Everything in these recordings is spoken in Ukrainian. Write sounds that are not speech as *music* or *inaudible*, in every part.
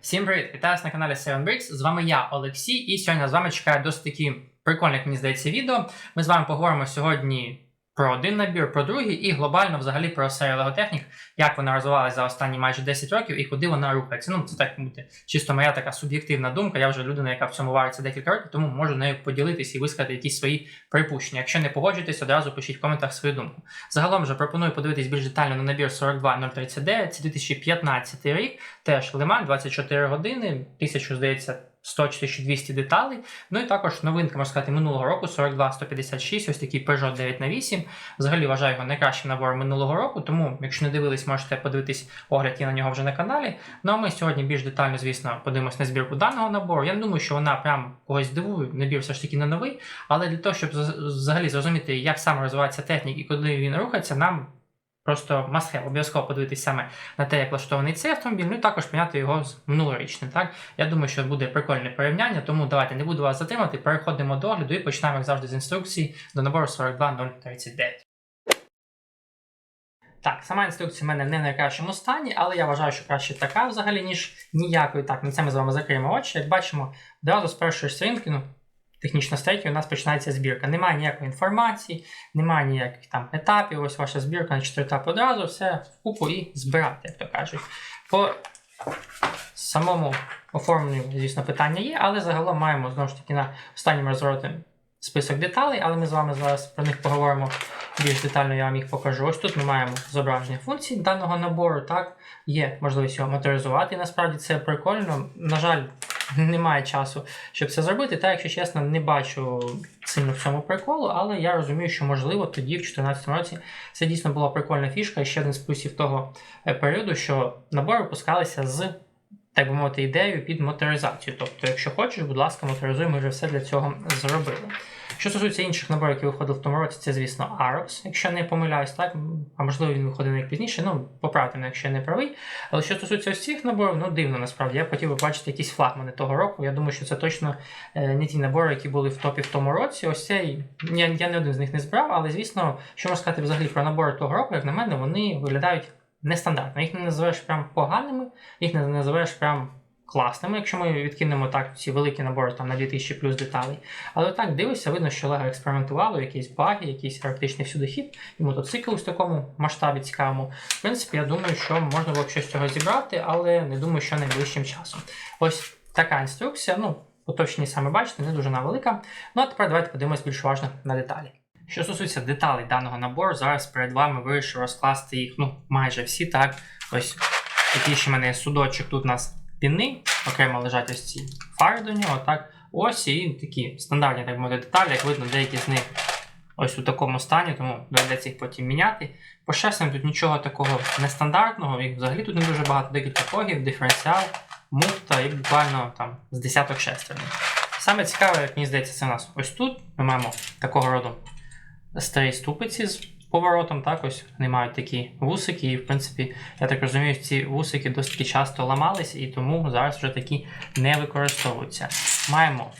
Всім привіт! Вітаю вас на каналі 7bricks. З вами я, Олексій, і сьогодні з вами чекає досить такі прикольне, як мені здається, відео. Ми з вами поговоримо сьогодні про один набір, про другий, і глобально взагалі про серію Technic, як вона розвивалася за останні майже 10 років і куди вона рухається. Ну, це так буде чисто моя така суб'єктивна думка. Я вже людина, яка в цьому вариться декілька років, тому можу нею поділитися і висказати якісь свої припущення. Якщо не погоджуєтесь, одразу пишіть в коментах свою думку. Загалом же пропоную подивитись більш детально на набір 42039, це 2015 рік, теж Лиман, 24 години, 1000, здається, 100-1200 деталей. Ну і також новинка, можна сказати, минулого року 42-156, ось такий Peugeot 9 на 8. Взагалі вважаю його найкращим набором минулого року, тому, якщо не дивились, можете подивитись огляд є на нього вже на каналі. Ну а ми сьогодні більш детально, звісно, подивимось на збірку даного набору. Я не думаю, що вона прям когось дивує, набір все ж таки не новий, але для того, щоб взагалі зрозуміти, як саме розвивається технік і куди він рухається, нам просто have, обов'язково подивитися саме на те, як влаштований цей автомобіль, ну і також порівняти його з минулорічним. Так? Я думаю, що буде прикольне порівняння, тому давайте не буду вас затримати, переходимо до огляду і починаємо, як завжди, з інструкції до набору 42039. Так, сама інструкція в мене не в найкращому стані, але я вважаю, що краще така взагалі, ніж ніякої. Так, на це ми з вами закриємо очі. Як бачимо, одразу з першої сторінки, ну, технічно третьої, у нас починається збірка. Немає ніякої інформації, немає ніяких там етапів. Ось ваша збірка на 4 етапи одразу, все в купу і збирати, як то кажуть. По самому оформленню, звісно, питання є, але загалом маємо знову ж таки на останньому розвороті список деталей, але ми з вами зараз про них поговоримо більш детально, я вам їх покажу. Ось тут ми маємо зображення функцій даного набору. Так, є можливість його моторизувати. Насправді це прикольно. На жаль, немає часу, щоб це зробити. Та, якщо чесно, не бачу сильно в цьому приколу, але я розумію, що можливо тоді, в 2014 році, це дійсно була прикольна фішка. І ще один з плюсів того е, періоду, що набори випускалися з. Так би мовити, ідею під моторизацію. Тобто, якщо хочеш, будь ласка, моторизуй, ми вже все для цього зробили. Що стосується інших наборів, які виходили в тому році, це, звісно, Arox, якщо не помиляюсь, так, а можливо він виходив на пізніше, ну, поправте мене, якщо я не правий. Але що стосується ось цих наборів, ну дивно насправді. Я хотів би бачити якісь флагмани того року. Я думаю, що це точно е, не ті набори, які були в топі в тому році. Ось цей, я, я не один з них не збирав, але звісно, що можна сказати взагалі про набори того року, як на мене, вони виглядають нестандартно. Їх не називаєш прям поганими, їх не називаєш прям класними, якщо ми відкинемо так ці великі набори там на 2000 плюс деталей. Але так дивишся, видно, що Lego експериментувало, якісь баги, якийсь арктичний всюдохід, і мотоцикл у такому масштабі цікавому. В принципі, я думаю, що можна було б щось з цього зібрати, але не думаю, що найближчим часом. Ось така інструкція. Ну, поточні саме бачите, не дуже велика. Ну а тепер давайте подивимось більш уважно на деталі. Що стосується деталей даного набору, зараз перед вами вирішив розкласти їх ну, майже всі. Так, ось такий ще в мене судочок. Тут у нас піни, окремо лежать ось ці фари до нього. так, Ось і такі стандартні так мовити, деталі, як видно, деякі з них ось у такому стані, тому доведеться їх потім міняти. По шестерням тут нічого такого нестандартного, їх взагалі тут не дуже багато, декілька погів, диференціал, муфта і буквально там з десяток шестернів. Саме цікаве, як мені здається, це у нас ось тут. Ми маємо такого роду старі ступиці з поворотом, так ось вони мають такі вусики, і в принципі, я так розумію, ці вусики досить часто ламались, і тому зараз вже такі не використовуються. Маємо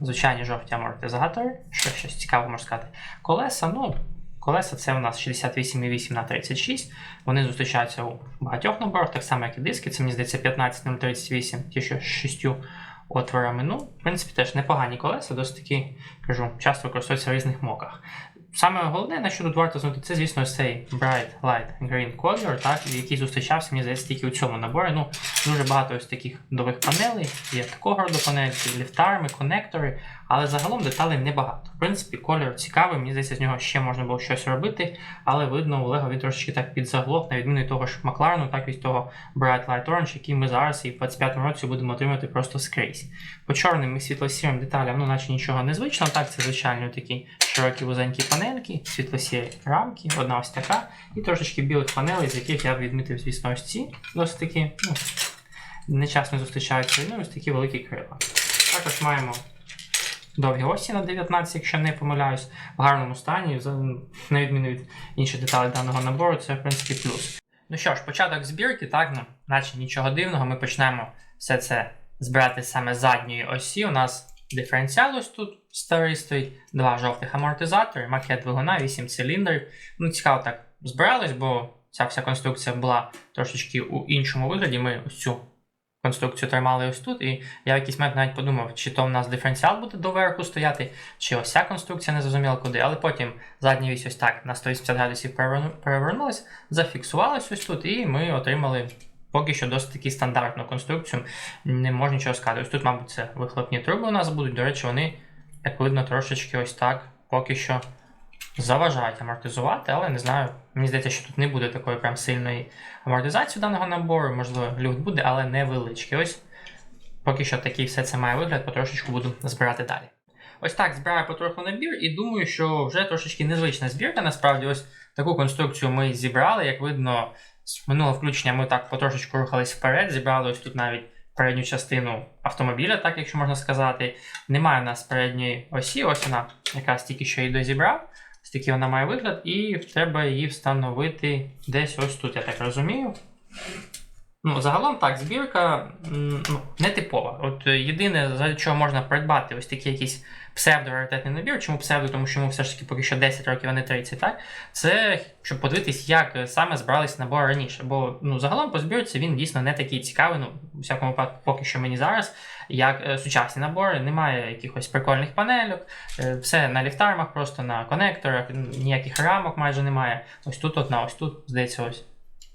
звичайні жовті амортизатори, що щось цікаве можна сказати. Колеса, ну. Колеса це у нас 68,8 на 36. Вони зустрічаються у багатьох наборах, так само, як і диски. Це мені здається 15 на 38, ті, що з 6 отворами. Ну, в принципі, теж непогані колеса, досить таки, кажу, часто використовуються в різних моках. Саме головне, на що тут варто знати, це, звісно, цей Bright Light Green Color, так, який зустрічався, мені здається, тільки у цьому наборі. Ну, дуже багато ось таких нових панелей, є такого роду панелі, ліфтарми, конектори, але загалом деталей небагато. В принципі, колір цікавий, мені здається, з нього ще можна було щось робити, але видно, у Лего він трошечки так підзаглох, на відміну від того ж Макларену, так і того Bright Light Orange, який ми зараз і в 25-му році будемо отримати просто скрізь. По чорним і світло-сірим деталям, ну, наче нічого незвичного, так, це звичайно такі широкі вузенькі панельки, світло-сірі рамки, одна ось така, і трошечки білих панелей, з яких я б відмітив, звісно, ось ці досить такі, ну, нечасно зустрічаються, ну, ось такі великі крила. Також маємо довгі осі на 19, якщо не помиляюсь, в гарному стані, на відміну від інших деталей даного набору, це в принципі плюс. Ну що ж, початок збірки, так, ну, наче нічого дивного, ми почнемо все це збирати саме з задньої осі. У нас диференціал ось тут старий стоїть, два жовтих амортизатори, макет двигуна, 8 циліндрів. Ну, цікаво так збиралось, бо ця вся конструкція була трошечки у іншому вигляді. Ми ось цю конструкцію тримали ось тут, і я в якийсь момент навіть подумав, чи то в нас диференціал буде доверху стояти, чи ось ця конструкція не зрозуміло куди. Але потім задня вісь ось так на 180 градусів переверну- перевернулась, зафіксувалась ось тут, і ми отримали поки що досить таки стандартну конструкцію. Не можна нічого сказати. Ось тут, мабуть, це вихлопні труби у нас будуть. До речі, вони, як видно, трошечки ось так поки що заважають амортизувати, але не знаю. Мені здається, що тут не буде такої прям сильної амортизації даного набору. Можливо, люфт буде, але невеличкий. Ось поки що такий все це має вигляд, потрошечку буду збирати далі. Ось так збираю потроху набір і думаю, що вже трошечки незвична збірка. Насправді, ось таку конструкцію ми зібрали. Як видно, з минулого включення ми так потрошечку рухались вперед, зібрали ось тут навіть передню частину автомобіля, так якщо можна сказати. Немає у нас передньої осі, ось вона якраз тільки що її дозібрав. Ось вона має вигляд, і треба її встановити десь ось тут, я так розумію. Ну, загалом так, збірка ну, не типова. От е, єдине, за чого можна придбати ось такі якийсь псевдораритетний набір. Чому псевдо? Тому що йому все ж таки поки що 10 років, а не 30, так? Це щоб подивитись, як саме збирались набори раніше. Бо ну, загалом по збірці він дійсно не такий цікавий, ну, у всякому випадку, поки що мені зараз, як е, сучасні набори. Немає якихось прикольних панельок, е, все на ліфтармах, просто на конекторах, ніяких рамок майже немає. Ось тут одна, ось тут, здається, ось.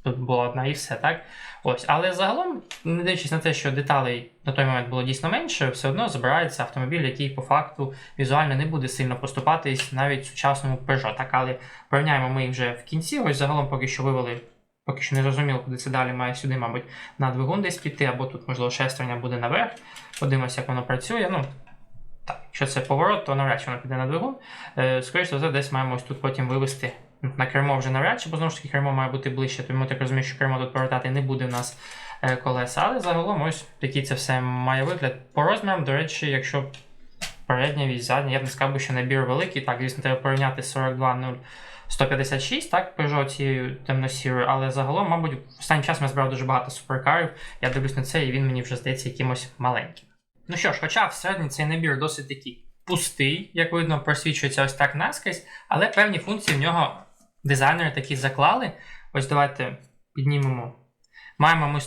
Тут була одна і все, так? Ось, але загалом, не дивлячись на те, що деталей на той момент було дійсно менше, все одно збирається автомобіль, який по факту візуально не буде сильно поступатись навіть сучасному Peugeot. Так, але порівняємо ми їх вже в кінці. Ось загалом поки що вивели, поки що не зрозуміло, куди це далі має сюди, мабуть, на двигун десь піти, або тут, можливо, шестерня буде наверх. Подивимося, як воно працює. Ну, так, якщо це поворот, то навряд чи воно піде на двигун. Е, скоріше за все, десь маємо ось тут потім вивести на кермо вже навряд чи, бо знову ж таки кермо має бути ближче, тому так розумію, що кермо тут повертати не буде в нас е, колеса. Але загалом ось такий це все має вигляд. По розмірам, до речі, якщо передня вісь задня, я б не сказав, що набір великий. Так, звісно, треба порівняти з 420 так, Peugeot цією темно-сірою, але загалом, мабуть, останнім часом я збирав дуже багато суперкарів. Я дивлюсь на це, і він мені вже здається якимось маленьким. Ну що ж, хоча всередині цей набір досить такий пустий, як видно, просвічується ось так наскрізь, але певні функції в нього дизайнери такі заклали. Ось давайте піднімемо. Маємо ми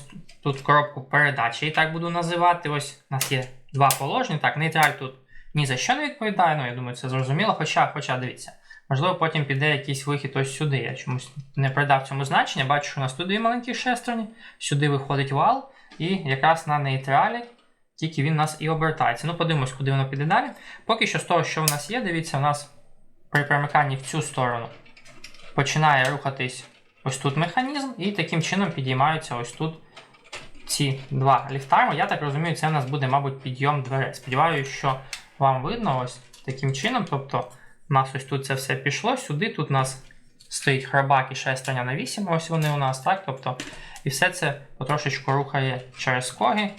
тут коробку передачі, і так буду називати. Ось у нас є два положення. Так, нейтраль тут ні за що не відповідає, ну я думаю, це зрозуміло. Хоча, хоча дивіться, можливо, потім піде якийсь вихід ось сюди. Я чомусь не придав цьому значення. Бачу, що у нас тут дві маленькі шестерні, сюди виходить вал, і якраз на нейтралі. Тільки він у нас і обертається. Ну, подивимось, куди воно піде далі. Поки що з того, що в нас є, дивіться, у нас при перемиканні в цю сторону починає рухатись ось тут механізм, і таким чином підіймаються ось тут ці два ліфтарми. Я так розумію, це у нас буде, мабуть, підйом дверей. Сподіваюся, що вам видно ось таким чином. Тобто, у нас ось тут це все пішло сюди. Тут у нас стоїть храбак і шестерня на 8, ось вони у нас, так? Тобто, і все це потрошечку рухає через коги.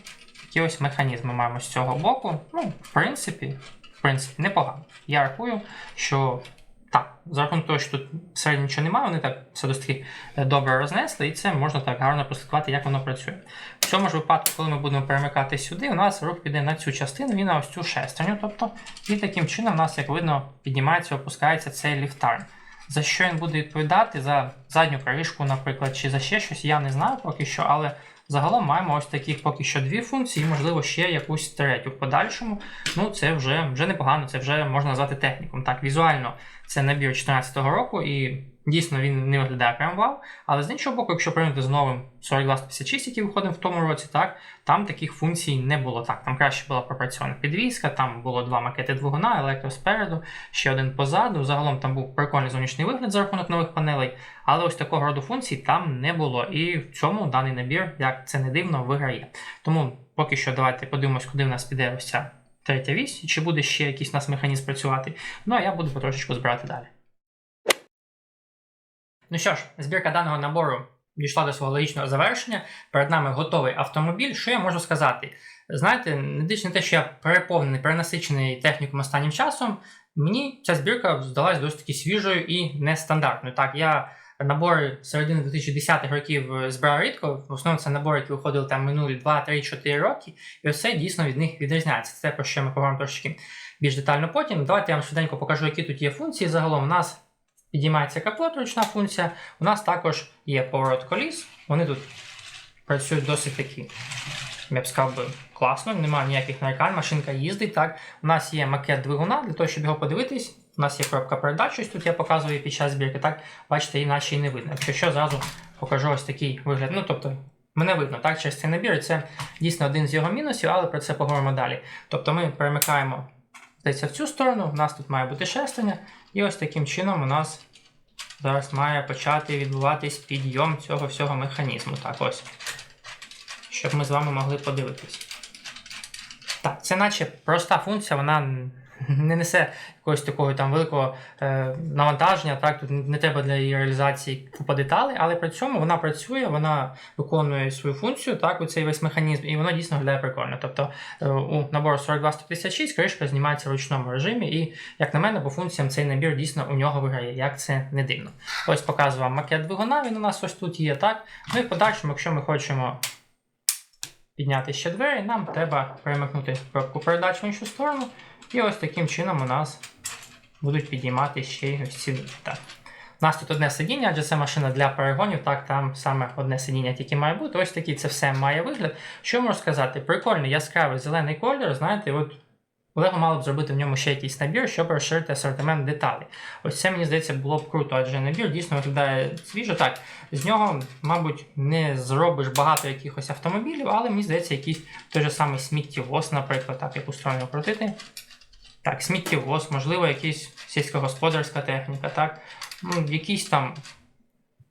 Такі ось механізми маємо з цього боку. Ну, в принципі, в принципі, непогано. Я рахую, що так, за рахунок того, що тут всередині нічого немає, вони так все досить таки добре рознесли, і це можна так гарно прослідкувати, як воно працює. В цьому ж випадку, коли ми будемо перемикати сюди, у нас рух піде на цю частину і на ось цю шестерню. Тобто, і таким чином у нас, як видно, піднімається, опускається цей ліфтарм. За що він буде відповідати? За задню кришку, наприклад, чи за ще щось, я не знаю поки що, але загалом маємо ось таких поки що дві функції, і, можливо, ще якусь третю в подальшому. Ну, це вже вже непогано, це вже можна назвати техніком. Так, візуально це набір 2014 року, і дійсно він не виглядає прям вау. Але з іншого боку, якщо порівняти з новим 4256, який виходив в тому році, так, там таких функцій не було. Так, Там краще була пропрацьована підвізка, там було два макети двигуна, електро спереду, ще один позаду. Загалом там був прикольний зовнішній вигляд за рахунок нових панелей, але ось такого роду функцій там не було. І в цьому даний набір, як це не дивно, виграє. Тому поки що давайте подивимось, куди в нас піде ось ця третя вісь, чи буде ще якийсь у нас механізм працювати. Ну а я буду потрошечку збирати далі. Ну що ж, збірка даного набору дійшла до свого логічного завершення. Перед нами готовий автомобіль. Що я можу сказати? Знаєте, не на те, що я переповнений, перенасичений техніком останнім часом, мені ця збірка здалась досить таки свіжою і нестандартною. Так, я набори середини 2010-х років збирав рідко. В основному це набори, які виходили там минулі 2, 3, 4 роки. І це дійсно від них відрізняється. Це про що ми поговоримо трошки більш детально потім. Давайте я вам швиденько покажу, які тут є функції. Загалом у нас підіймається капот, ручна функція. У нас також є поворот коліс. Вони тут працюють досить такі я б сказав би, класно, немає ніяких нарікань, машинка їздить. Так, у нас є макет двигуна для того, щоб його подивитись. У нас є коробка передач, ось тут я показую під час збірки. Так, бачите, іначе і не видно. Якщо що, зразу покажу ось такий вигляд. Ну, тобто, мене видно, так, через цей набір. Це дійсно один з його мінусів, але про це поговоримо далі. Тобто ми перемикаємо здається, в цю сторону, у нас тут має бути шестерня, і ось таким чином у нас зараз має почати відбуватись підйом цього всього механізму. Так, ось. Щоб ми з вами могли подивитись. Так, це наче проста функція, вона *laughs* не несе якогось такого там великого е, навантаження. Так, тут не треба для її реалізації купа деталей, але при цьому вона працює, вона виконує свою функцію, так, у цей весь механізм, і воно дійсно виглядає прикольно. Тобто е, у набору 42156 кришка знімається в ручному режимі, і, як на мене, по функціям цей набір дійсно у нього виграє, як це не дивно. Ось показую вам макет двигуна, він у нас ось тут є, так. Ну і в подальшому, якщо ми хочемо підняти ще двері, нам треба перемикнути пробку передач в іншу сторону. І ось таким чином у нас будуть підіймати ще й ось ці двері. Так. У нас тут одне сидіння, адже це машина для перегонів, так там саме одне сидіння тільки має бути. Ось такий це все має вигляд. Що можу сказати? Прикольний яскравий зелений колір, знаєте, от Лего мало б зробити в ньому ще якийсь набір, щоб розширити асортимент деталей. Ось це, мені здається, було б круто, адже набір дійсно виглядає свіжо. Так, з нього, мабуть, не зробиш багато якихось автомобілів, але мені здається, якийсь той же самий сміттєвоз, наприклад, так, яку сторону крутити. Так, сміттєвоз, можливо, якась сільськогосподарська техніка, так, ну, якийсь там.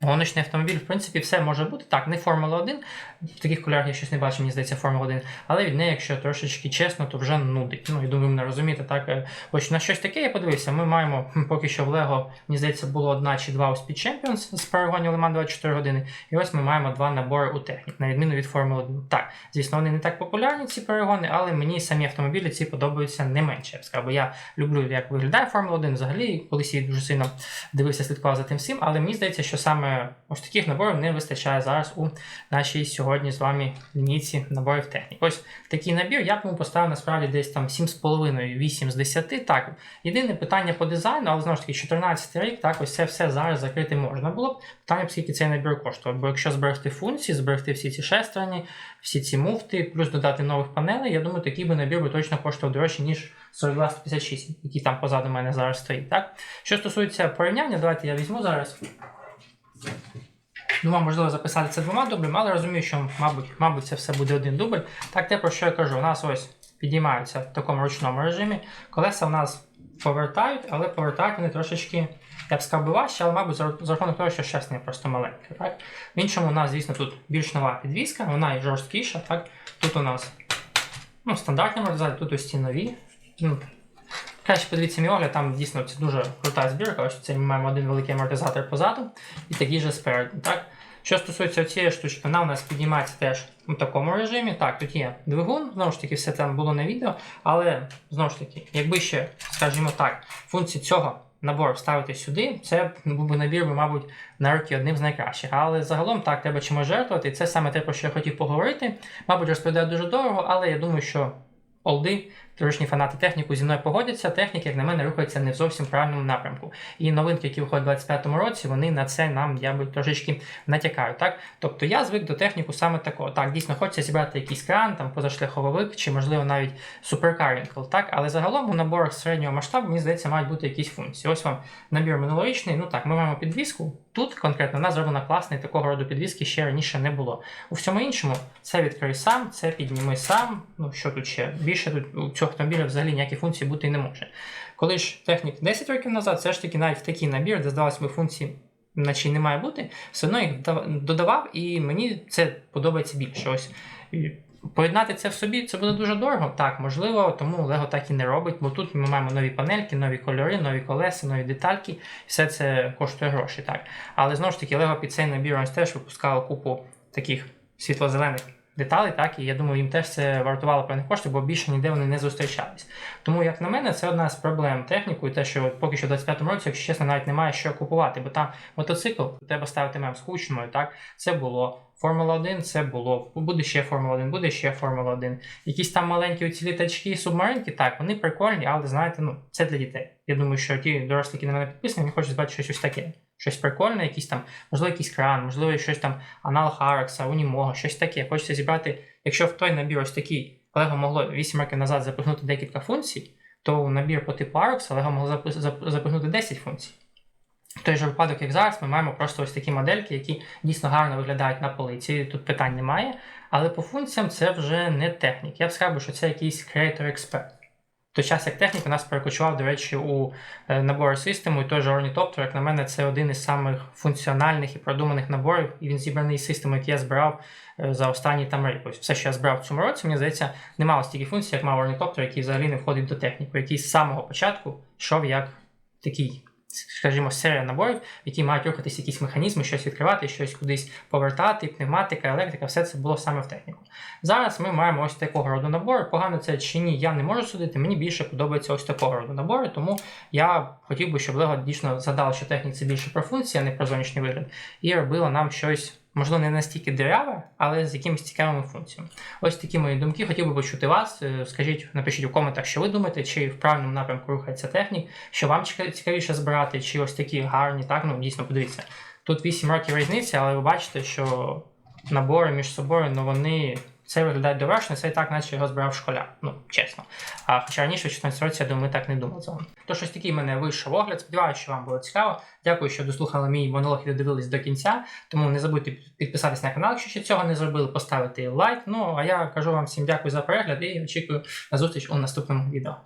Гоночний автомобіль, в принципі, все може бути. Так, не Формула 1. В таких кольорах я щось не бачу, мені здається, Формула 1. Але від неї, якщо трошечки чесно, то вже нудить. Ну, я думаю, мене розумієте. Так, е, ось на щось таке я подивився. Ми маємо поки що в Лего, мені здається, було одна чи два у Speed Champions з перегонів Леман 24 години. І ось ми маємо два набори у технік, на відміну від Формули 1. Так, звісно, вони не так популярні, ці перегони, але мені самі автомобілі ці подобаються не менше. Я б сказав, бо я люблю, як виглядає Формула 1 взагалі. Колись я дуже сильно дивився, слідкував за тим всім, але мені здається, що саме ось таких наборів не вистачає зараз у нашій сьогодні з вами лінійці наборів технік. Ось такий набір я б йому поставив насправді десь там 7,5-8 з 10. Так, єдине питання по дизайну, але знову ж таки 14 рік, так, ось це все зараз закрити можна було б. Питання, скільки цей набір коштував. Бо якщо зберегти функції, зберегти всі ці шестерні, всі ці муфти, плюс додати нових панелей, я думаю, такий би набір би точно коштував дорожче, ніж 4256, який там позаду мене зараз стоїть. Так? Що стосується порівняння, давайте я візьму зараз. Думав, можливо, записати це двома дублями, але розумію, що, мабуть, мабуть, це все буде один дубль. Так, те, про що я кажу, у нас ось підіймаються в такому ручному режимі. Колеса в нас повертають, але повертають вони трошечки, я б сказав, важче, але, мабуть, за рахунок того, що щасне просто маленьке. Так? В іншому у нас, звісно, тут більш нова підвіска, вона і жорсткіша. Так? Тут у нас ну, стандартні амортизатори, тут ось ці нові. Ну, Краще подивіться мій огляд, там дійсно це дуже крута збірка. Ось це ми маємо один великий амортизатор позаду і такий же спереду. Так? Що стосується цієї штучки, вона у нас піднімається теж у такому режимі. Так, тут є двигун, знову ж таки, все там було на відео, але знову ж таки, якби ще, скажімо так, функції цього набору вставити сюди, це був би набір, би, мабуть, на роки одним з найкращих. Але загалом так, треба чимось жертвувати. І це саме те, про що я хотів поговорити. Мабуть, розповідаю дуже дорого, але я думаю, що олди, теперішні фанати техніку зі мною погодяться. Техніки, як на мене, рухаються не в зовсім правильному напрямку. І новинки, які виходять у 2025 році, вони на це нам я би трошечки натякають. Так? Тобто я звик до техніку саме такого. Так, дійсно, хочеться зібрати якийсь кран, там позашляховик, чи, можливо, навіть суперкарінкл. Але загалом у наборах середнього масштабу, мені здається, мають бути якісь функції. Ось вам набір минулорічний. Ну так, ми маємо підвіску. Тут конкретно вона зроблена класний, такого роду підвіски ще раніше не було. У всьому іншому це відкрий сам, це підніми сам. Ну що тут ще? Більше тут у цього автомобіля взагалі ніякі функції бути не може. Коли ж технік 10 років назад, все ж таки навіть в такий набір, де здавалося би функції наче не має бути, все одно їх додавав, і мені це подобається більше. Ось Поєднати це в собі це буде дуже дорого. Так, можливо, тому Lego так і не робить, бо тут ми маємо нові панельки, нові кольори, нові колеса, нові детальки, все це коштує гроші. так. Але знову ж таки, Lego під цей набір теж випускало купу таких світло-зелених деталей, так, і я думаю, їм теж це вартувало певних коштів, бо більше ніде вони не зустрічались. Тому, як на мене, це одна з проблем техніку, і те, що поки що в 25-му році, якщо чесно, навіть немає що купувати, бо там мотоцикл треба ставити мем з кучною, так, це було. Формула 1 це було, буде ще Формула 1, буде ще Формула 1. Якісь там маленькі оці літачки, субмаринки, так, вони прикольні, але знаєте, ну, це для дітей. Я думаю, що ті дорослі, які на мене підписані, вони хочуть бачити щось таке. щось прикольне, якийсь там, можливо, якийсь кран, можливо, щось там аналог Arax, Unimog, щось таке. Хочеться зібрати, якщо в той набір ось такий Lego могло 8 років назад запихнути декілька функцій, то в набір по типу Arax Lego могло запи- запихнути 10 функцій. В той же випадок, як зараз, ми маємо просто ось такі модельки, які дійсно гарно виглядають на полиці, тут питань немає. Але по функціям це вже не технік. Я б сказав, що це якийсь creator. В той час, як технік, у нас перекочував, до речі, у е, набори систему, і той же Ornithopter, як на мене, це один із самих функціональних і продуманих наборів, і він зібраний з системи, які я збирав е, за останні там рік. Ось все, що я збирав в цьому році, мені здається, не мало стільки функцій, як мав Ornithopter, який взагалі не входить до техніку, який з самого початку йшов як такий, скажімо, серія наборів, які мають рухатись якісь механізми, щось відкривати, щось кудись повертати, пневматика, електрика, все це було саме в техніку. Зараз ми маємо ось такого роду набори. Погано це чи ні, я не можу судити. Мені більше подобається ось такого роду набори, тому я хотів би, щоб Lego дійсно згадало, що техніці більше про функції, а не про зовнішній вигляд, і робила нам щось. Можливо, не настільки диряве, але з якимись цікавими функціями. Ось такі мої думки. Хотів би почути вас. Е, Скажіть, напишіть у коментах, що ви думаєте, чи в правильному напрямку рухається технік, що вам цікавіше збирати, чи ось такі гарні, так, ну дійсно подивіться. Тут 8 років різниці, але ви бачите, що набори між собою, ну вони. Це виглядає довершено, це і так, наче його збирав школяр. Ну, чесно. А хоча раніше, в 14 році, я думаю, так не думали за вами. Тож ось такий в мене вийшов огляд. Сподіваюся, що вам було цікаво. Дякую, що дослухали мій монолог і додивились до кінця. Тому не забудьте підписатись на канал, якщо ще цього не зробили, поставити лайк. Ну а я кажу вам всім дякую за перегляд і очікую на зустріч у наступному відео.